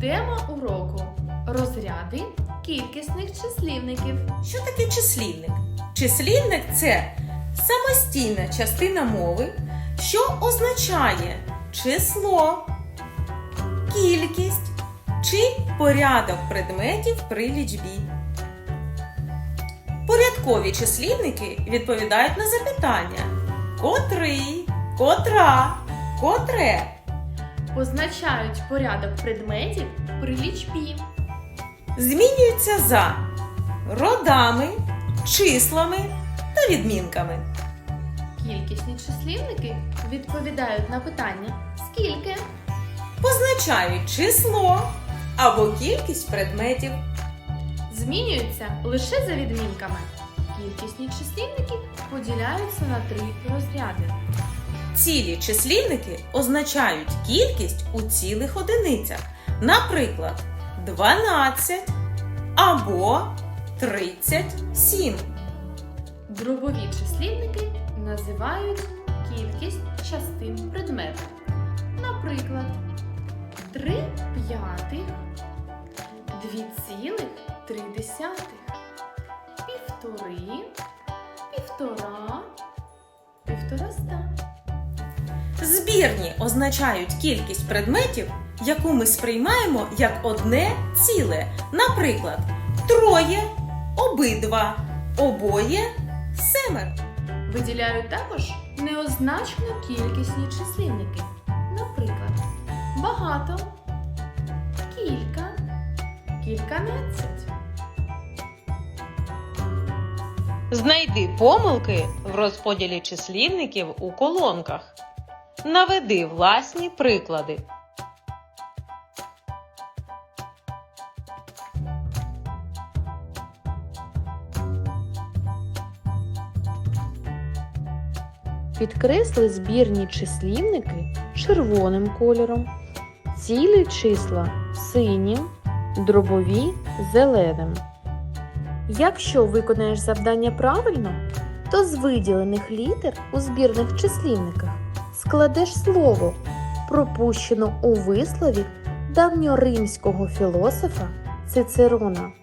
Тема уроку розряди кількісних числівників. Що таке числівник? Числівник це самостійна частина мови, що означає число, кількість чи порядок предметів при лічбі. Порядкові числівники відповідають на запитання котрий, котра, котре. Позначають порядок предметів при лічбі. Змінюються за родами, числами та відмінками. Кількісні числівники відповідають на питання скільки, позначають число або кількість предметів. змінюються лише за відмінками. Кількісні числівники поділяються на три розряди. Цілі числівники означають кількість у цілих одиницях, наприклад, 12 або 37. Дробові числівники називають кількість частин предмета. Наприклад, 3 п'ятих, 2,3 десятих, півтори, півтора, півтораста. Збірні означають кількість предметів, яку ми сприймаємо як одне ціле. Наприклад, троє, обидва, обоє, семеро. Виділяють також неозначено кількісні числівники. Наприклад, багато, кілька, кільканадцять. Знайди помилки в розподілі числівників у колонках. Наведи власні приклади. Підкресли збірні числівники червоним кольором, цілі числа синім, дробові зеленим. Якщо виконаєш завдання правильно, то з виділених літер у збірних числівниках складеш слово, пропущено у вислові давньоримського філософа Цицерона.